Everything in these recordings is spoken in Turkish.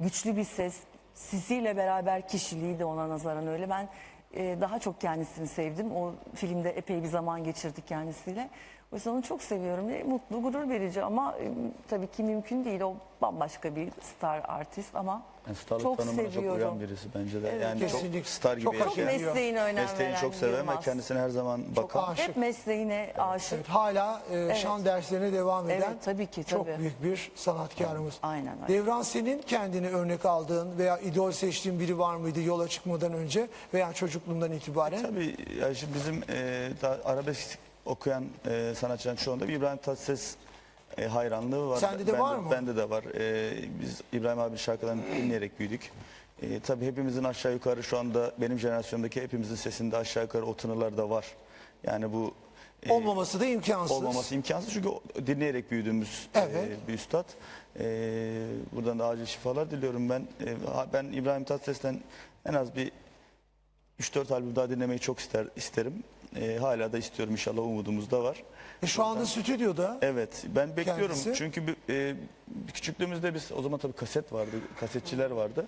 güçlü bir ses. Sisiyle beraber kişiliği de ona nazaran öyle. Ben e, daha çok kendisini sevdim. O filmde epey bir zaman geçirdik kendisiyle. O yüzden onu çok seviyorum. E, mutlu, gurur verici ama e, tabii ki mümkün değil. O bambaşka bir star artist ama Yani starlık çok tanımına çok seviyorum. uyan birisi bence de. Evet, yani kesinlikle. çok star gibi Çok Çok yaşayan. ediyor. mesleğine önem Mesleğini veren çok seven ve kendisine her zaman bakan. aşık. Hep mesleğine aşık. Evet, hala e, şan derslerine devam eden Evet, tabii ki, çok tabii. büyük bir sanatkarımız. Aynen öyle. Devran senin kendini örnek aldığın veya idol seçtiğin biri var mıydı yola çıkmadan önce veya çocukluğundan itibaren? Tabii ya şimdi bizim e, daha arabesk okuyan e, sanatçıların çoğunda bir İbrahim Tatlıses e, hayranlığı var. Sende de Bende- var mı? Bende de var. E, biz İbrahim abi şarkılarını dinleyerek büyüdük. E, tabii hepimizin aşağı yukarı şu anda benim jenerasyondaki hepimizin sesinde aşağı yukarı o tınılar da var. Yani bu e, Olmaması da imkansız. olmaması imkansız çünkü o- dinleyerek büyüdüğümüz Evet. e, bir üstad. E, buradan da acil şifalar diliyorum ben. E, ha- ben İbrahim Tatlıses'ten en az bir 3-4 albüm daha dinlemeyi çok ister isterim. E, hala da istiyorum inşallah umudumuz da var. E, şu anda stüdyoda. Evet ben bekliyorum Kendisi? çünkü bir- e, küçüklüğümüzde biz o zaman tabii kaset vardı, kasetçiler vardı.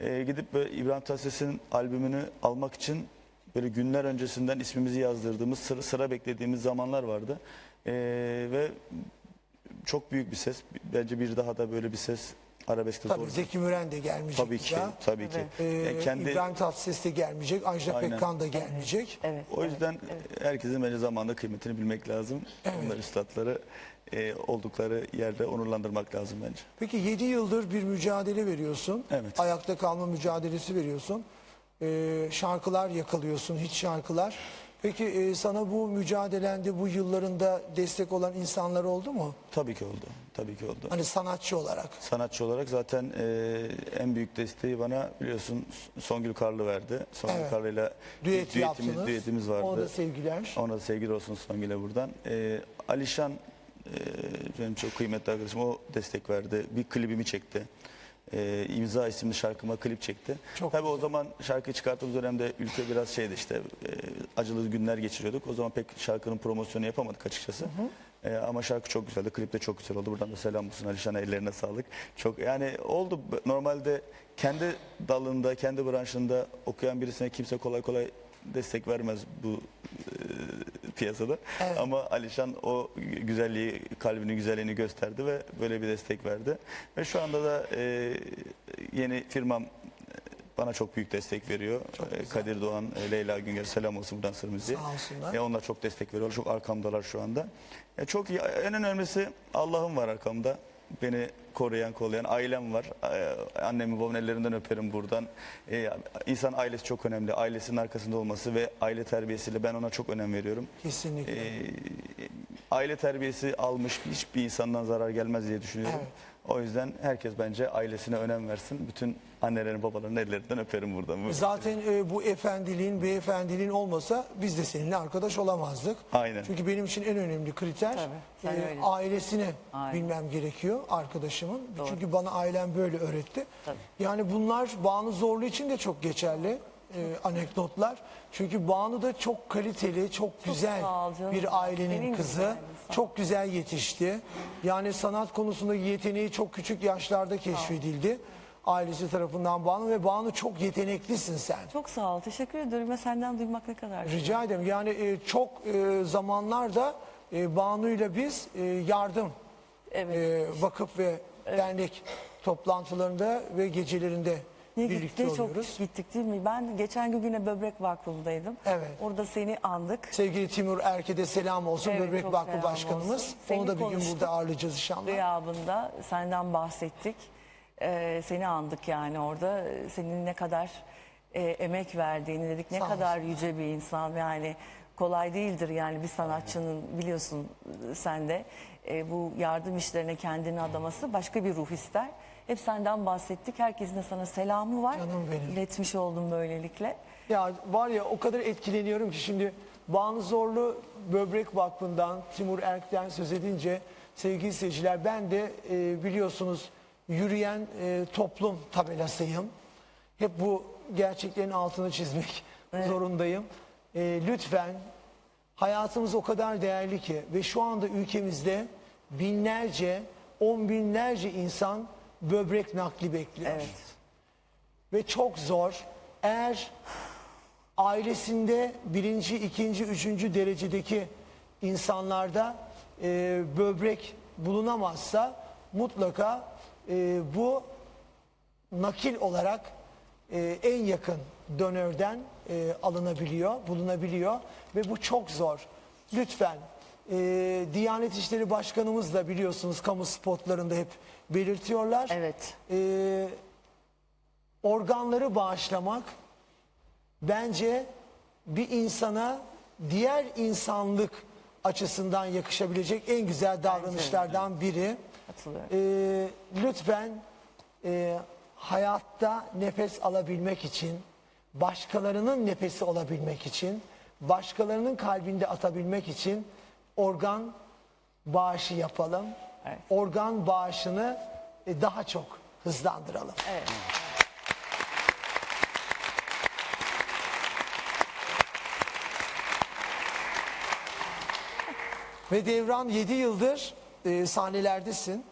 E, gidip böyle İbrahim Tatlıses'in albümünü almak için böyle günler öncesinden ismimizi yazdırdığımız sıra, sıra beklediğimiz zamanlar vardı. E, ve çok büyük bir ses. Bence bir daha da böyle bir ses arabeskte Tabii zor. Zeki Müren de gelmeyecek. Tabii ki, daha. tabii ki. Ee, Yani kendi İbrahim Tatlıses de gelmeyecek. Ajda Aynen. Pekkan da gelmeyecek. Evet. o yüzden herkesin bence zamanında kıymetini bilmek lazım. Onlar üstadları e, oldukları yerde onurlandırmak lazım bence. Peki 7 yıldır bir mücadele veriyorsun. Evet. Ayakta kalma mücadelesi veriyorsun. Ee, şarkılar yakalıyorsun, hiç şarkılar. Peki e, sana bu mücadelende bu yıllarında destek olan insanlar oldu mu? Tabii ki oldu. Tabii ki oldu. Hani sanatçı olarak. Sanatçı olarak zaten e, en büyük desteği bana biliyorsun Songül Karlı verdi. Songül Evet. Karlı'yla Düet düetimiz, yaptınız. düetimiz vardı. Ona da sevgiler. Ona da sevgiler olsun Songül'e buradan. E, Alişan e, benim çok kıymetli arkadaşım o destek verdi. Bir klibimi çekti. E, İmza isimli şarkıma klip çekti. Çok Tabii o zaman şarkı çıkarttığımız dönemde ülke biraz şeydi işte e, acılı günler geçiriyorduk. O zaman pek şarkının promosyonu yapamadık açıkçası. E, ama şarkı çok güzeldi. Klip de çok güzel oldu. Buradan da selam olsun Alişan'a ellerine sağlık. Çok yani oldu. Normalde kendi dalında, kendi branşında okuyan birisine kimse kolay kolay destek vermez bu e, piyasada. Evet. Ama Alişan o güzelliği, kalbini, güzelliğini gösterdi ve böyle bir destek verdi. Ve şu anda da e, yeni firmam e, bana çok büyük destek veriyor. E, Kadir Doğan, e, Leyla Günger selam olsun buradan Sır Müziği. Sağ olsunlar. E, onlar çok destek veriyorlar. Çok arkamdalar şu anda. E, çok iyi. En önemlisi Allah'ım var arkamda. Beni koruyan, kollayan ailem var. E, annemi babamın ellerinden öperim buradan. E, insan ailesi çok önemli. Ailesinin arkasında olması ve aile terbiyesiyle ben ona çok önem veriyorum. Kesinlikle. E, aile terbiyesi almış hiçbir insandan zarar gelmez diye düşünüyorum. Evet. O yüzden herkes bence ailesine önem versin. Bütün annelerin babaların ellerinden öperim buradan. Zaten e, bu efendiliğin, beyefendiliğin olmasa biz de seninle arkadaş olamazdık. Aynen. Çünkü benim için en önemli kriter Tabii, sen e, öylesin. ailesini Aynen. bilmem gerekiyor arkadaşımın. Doğru. Çünkü bana ailem böyle öğretti. Tabii. Yani bunlar Banu Zorlu için de çok geçerli e, anekdotlar. Çünkü Banu da çok kaliteli, çok, güzel sağ ol canım. bir ailenin Senin gibi kızı. yani, sağ ol. Çok güzel yetişti. Yani sanat konusunda yeteneği çok küçük yaşlarda keşfedildi. Ailesi tarafından Banu ve Banu çok yeteneklisin sen. Çok sağ ol. Teşekkür ederim. Ve senden duymak ne kadar güzel. Rica ederim. Yani e, çok e, zamanlarda e, Banu'yla biz e, yardım Evet. e, vakıf ve dernek toplantılarında ve gecelerinde Ne birlikte gitti, çok gittik değil mi? Ben geçen gün yine Böbrek Vakfı'ndaydım. Evet. Orada seni andık. Sevgili Timur Erke'de selam olsun. Evet, Böbrek Vakfı Başkanımız. olsun. Seni Onu da bir gün burada ağırlayacağız inşallah. Gıyabında senden bahsettik. Ee, seni andık yani orada. Senin ne kadar e, emek verdiğini dedik. Ne Sağ kadar yüce bir insan yani. Kolay değildir yani bir sanatçının biliyorsun sen de e, bu yardım işlerine kendini adaması başka bir ruh ister. Hep senden bahsettik. Herkesin de sana selamı var. Canım benim. İletmiş oldum böylelikle. Ya var ya o kadar etkileniyorum ki şimdi Banu Zorlu Böbrek Vakfı'ndan Timur Erk'ten söz edince sevgili seyirciler ben de e, biliyorsunuz yürüyen e, toplum tabelasıyım. Hep bu gerçeklerin altını çizmek zorundayım. E, lütfen hayatımız o kadar değerli ki ve şu anda ülkemizde binlerce, on binlerce insan böbrek nakli bekliyor. Evet. Ve çok zor. Eğer ailesinde birinci, ikinci, üçüncü derecedeki insanlarda e, böbrek bulunamazsa mutlaka e, bu nakil olarak e, en yakın donörden e, alınabiliyor, bulunabiliyor ve bu çok zor. Lütfen e, Diyanet İşleri Başkanımız da biliyorsunuz kamu spotlarında hep belirtiyorlar. Evet. E, organları bağışlamak bence bir insana diğer insanlık açısından yakışabilecek en güzel davranışlardan biri. Katılıyorum. Ee, lütfen e, hayatta nefes alabilmek için, başkalarının nefesi olabilmek için, başkalarının kalbinde atabilmek için organ bağışı yapalım. Evet. Organ bağışını e, daha çok hızlandıralım. Evet. Ve Devran 7 yıldır e, sahnelerdesin.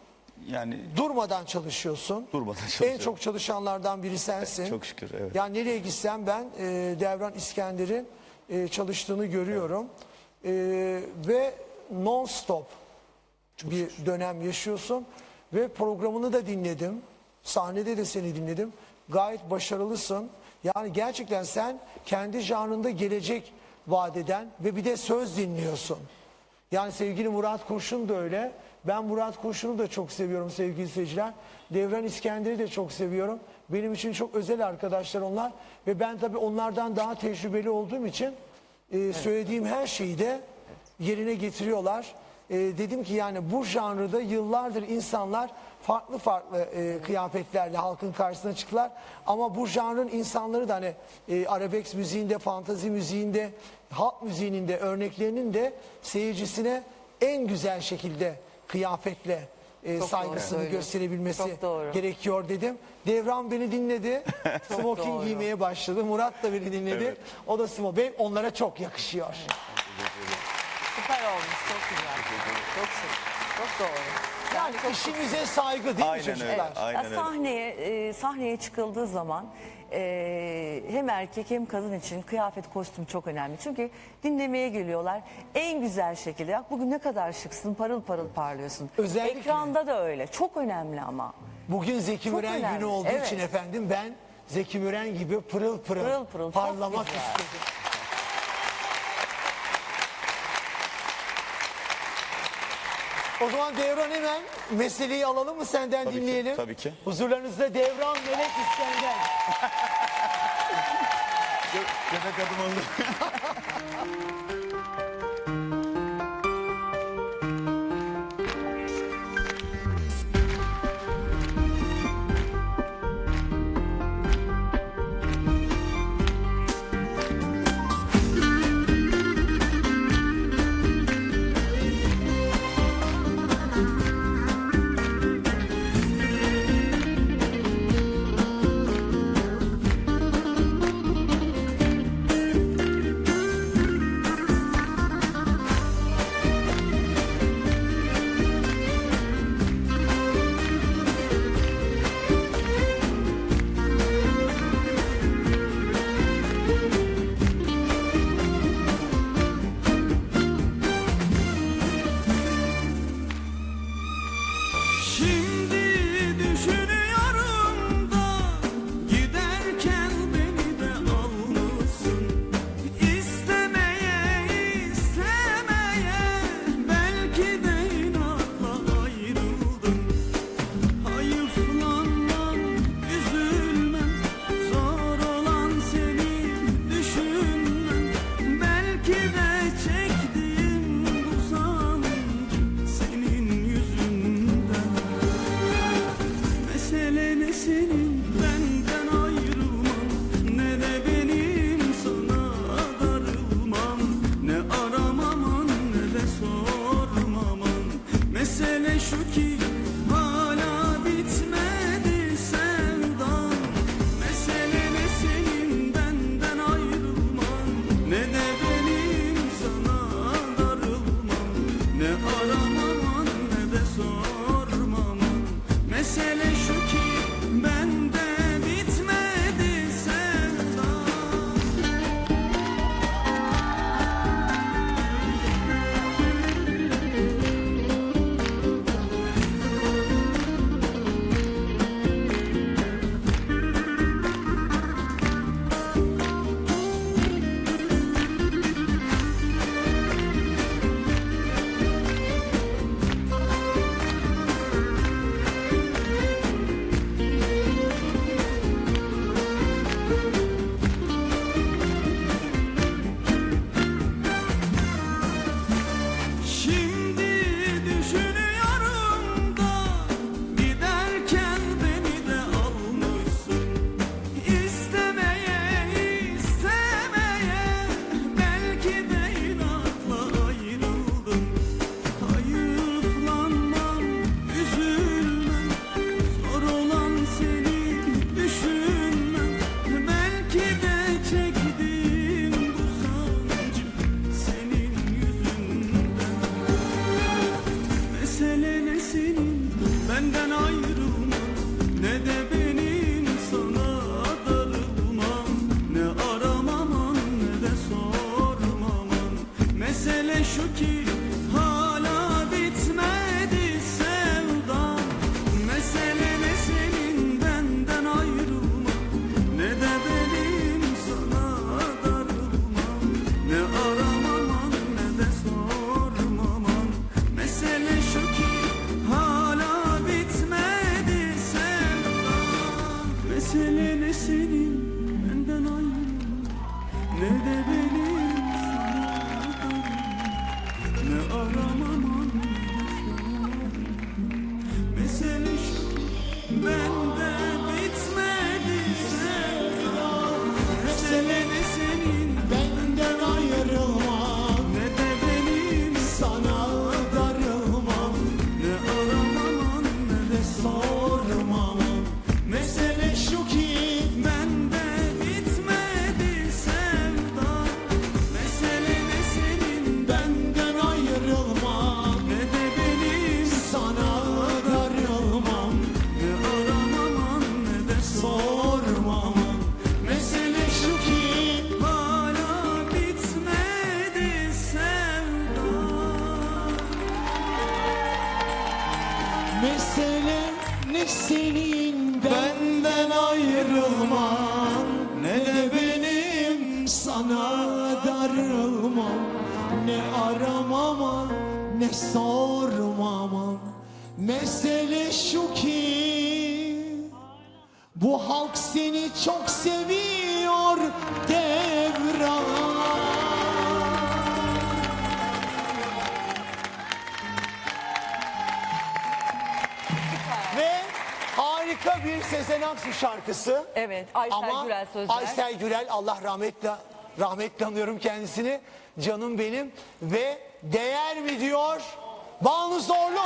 Yani Durmadan çalışıyorsun. Durmadan En çalışıyorum. çok çalışanlardan biri sensin. Çok şükür, evet. Yani nereye gitsem ben e, Devran İskender'in e, çalıştığını görüyorum. E, ve non stop bir dönem yaşıyorsun. Ve programını da dinledim. Sahnede de seni dinledim. Gayet başarılısın. Yani gerçekten sen kendi janrında gelecek vadeden ve bir de söz dinliyorsun. Yani sevgili Murat Kurşun da öyle. Ben Murat Kurşun'u da çok seviyorum sevgili seyirciler. Devran İskender'i de çok seviyorum. Benim için çok özel arkadaşlar onlar. Ve ben tabii onlardan daha tecrübeli olduğum için e, söylediğim her şeyi de yerine getiriyorlar. E, dedim ki yani bu janrda yıllardır insanlar farklı farklı e, kıyafetlerle halkın karşısına çıktılar. Ama bu janrın insanları da hani e, arabesk müziğinde, fantazi müziğinde, halk müziğinin de örneklerinin de seyircisine en güzel şekilde kıyafetle e, Çok doğru saygısını söylüyorsun. gösterebilmesi Çok doğru. gerekiyor dedim. Devran beni dinledi. Smoking doğru. giymeye başladı. Murat da beni dinledi. Evet. O da smoking. Benim onlara çok yakışıyor. Süper olmuş. Çok güzel. Çok. Çok doğru. Yani işimize saygı değil mi Aynen öyle. çocuklar? Aynen Ya öyle. sahneye e, sahneye çıkıldığı zaman e, hem erkek hem kadın için kıyafet kostüm çok önemli. Çünkü dinlemeye geliyorlar en güzel şekilde. Ya bugün ne kadar şıksın, parıl parıl parlıyorsun. Özellikle. Ekranda da öyle. Çok önemli ama. Bugün Zeki Çok Müren önemli, günü olduğu evet. için efendim ben Zeki Müren gibi pırıl pırıl, Pırıl pırıl, çok parlamak güzel. istedim. O zaman Devran hemen meseleyi alalım mı senden Tabii ki, dinleyelim? tabii ki. Huzurlarınızda Devran Melek İskender. Göbek adım oldu. Harika bir Sezen Aksu şarkısı. Evet, Aysel Ama Gürel sözler. Aysel Gürel Allah rahmetle rahmetle anıyorum kendisini. Canım benim ve değer mi diyor? Banu Zorlu.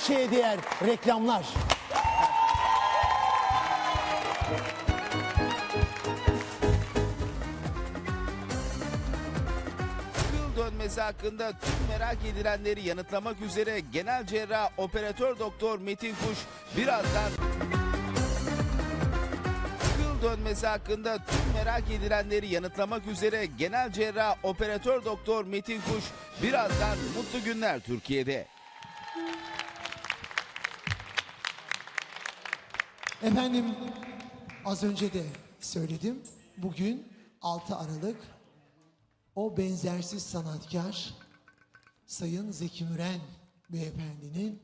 Şeye değer. Reklamlar. Yıl dönmesi hakkında tüm merak edilenleri yanıtlamak üzere genel cerrah operatör doktor Metin Kuş birazdan Yıl dönmesi hakkında tüm merak edilenleri yanıtlamak üzere genel cerrah operatör doktor Metin Kuş birazdan mutlu günler Türkiye'de. Efendim az önce de söyledim. Bugün 6 Aralık o benzersiz sanatkar Sayın Zeki Müren beyefendinin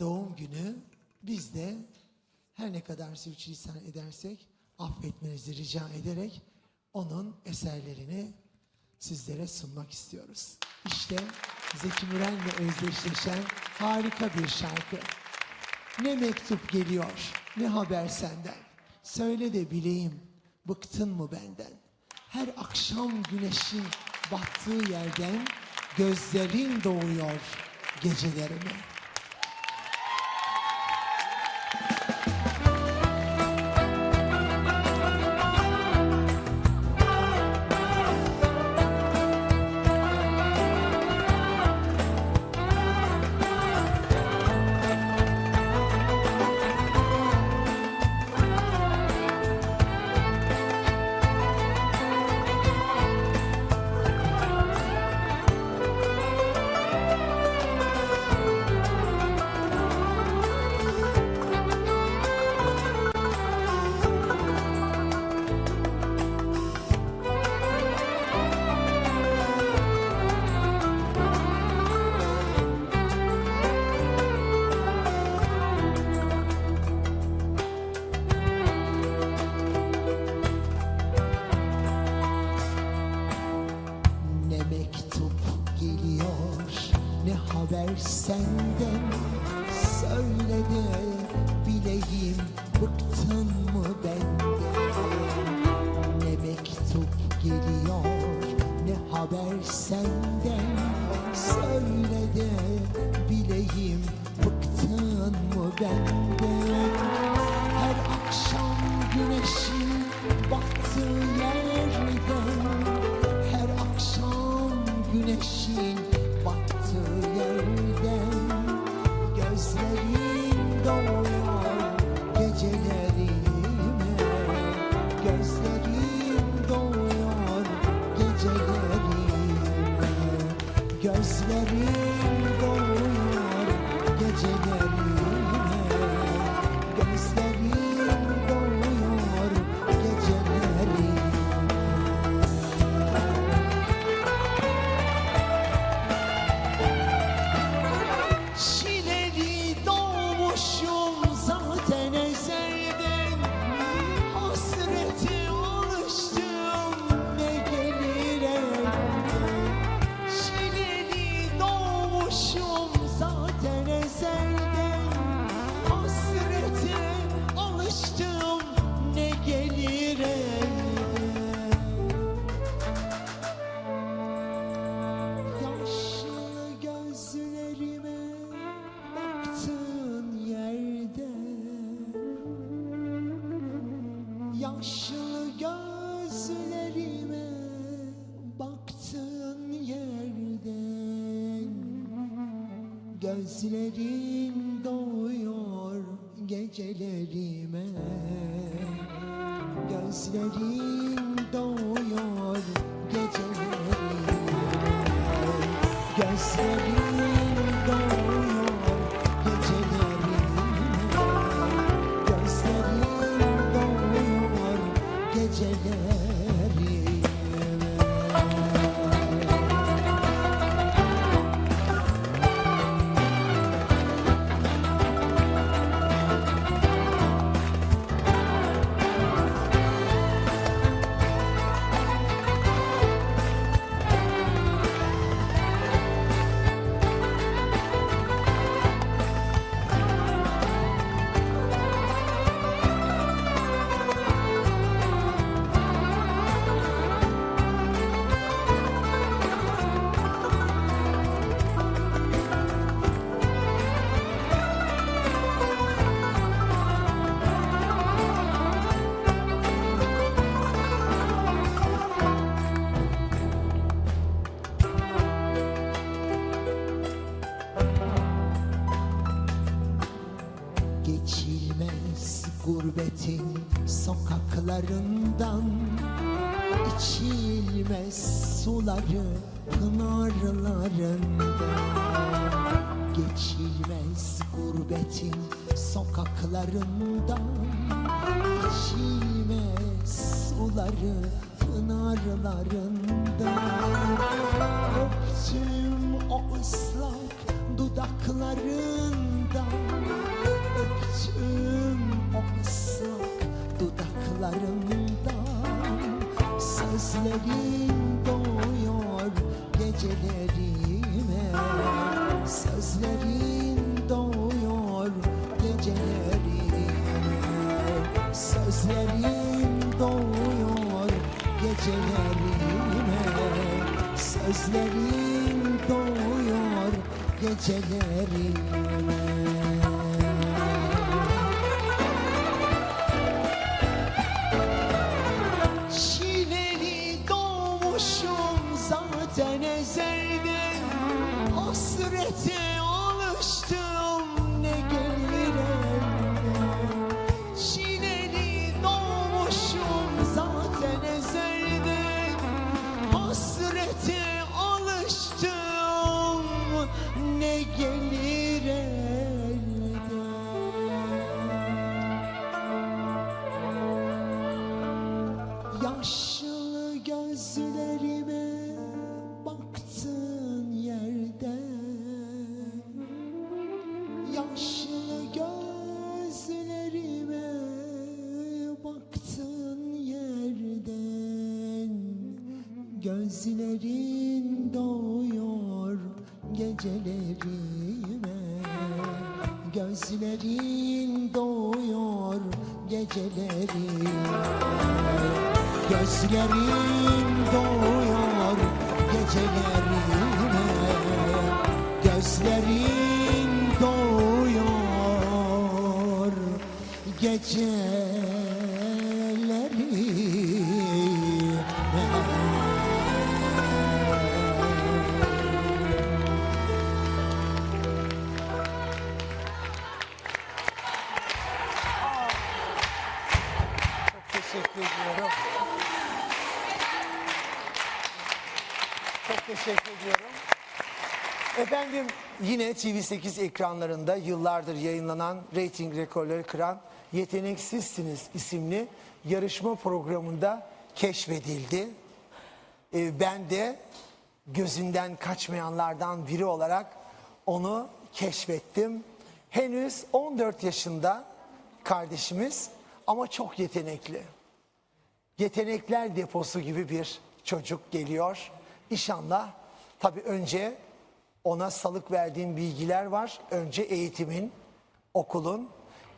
doğum günü. Biz de her ne kadar sürçülisan edersek affetmenizi rica ederek onun eserlerini sizlere sunmak istiyoruz. İşte Zeki Müren'le özdeşleşen harika bir şarkı. Ne mektup geliyor, ne haber senden. Söyle de bileyim, bıktın mı benden? Her akşam güneşin battığı yerden gözlerin doğuyor gecelerime. Gözlerin Yaşlı gözlerime baktığın yerden Gözlerin doğuyor gecelerime. Gözlerin sokaklarından içilmez suları pınarlarında Geçilmez gurbetin sokaklarından içilmez suları pınarlarında Öptüm o ıslak dudaklarından Sözlerin doğuyor gecelerime. Sözlerin doğuyor gecelerime. Sözlerin doğuyor gecelerime. Sözlerin doğuyor gecelerime Yeah. Gözlerin doğuyor gecelerime. Gözlerin doğuyor gecelerime. Gözlerin doğuyor gecelerime. Gözlerin doğuyor gecelerime Efendim yine TV8 ekranlarında yıllardır yayınlanan reyting rekorları kıran Yeteneksizsiniz isimli yarışma programında keşfedildi. Ee, ben de gözünden kaçmayanlardan biri olarak onu keşfettim. Henüz 14 yaşında kardeşimiz ama çok yetenekli. Yetenekler deposu gibi bir çocuk geliyor. İnşallah tabii önce ona salık verdiğim bilgiler var. Önce eğitimin, okulun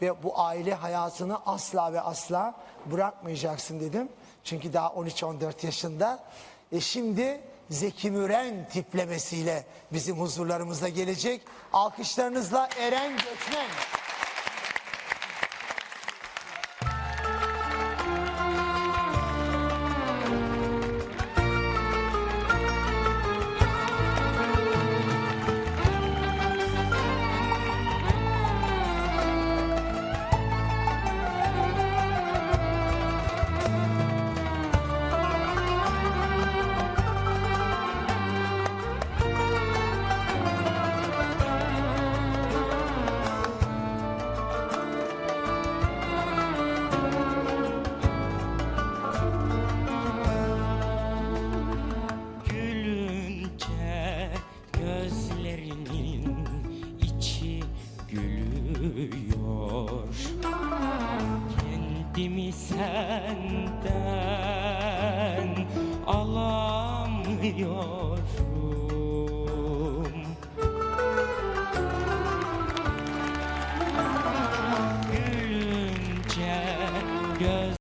ve bu aile hayatını asla ve asla bırakmayacaksın dedim. Çünkü daha 13-14 yaşında. E şimdi Zeki Müren tiplemesiyle bizim huzurlarımıza gelecek. Alkışlarınızla Eren Göçmen.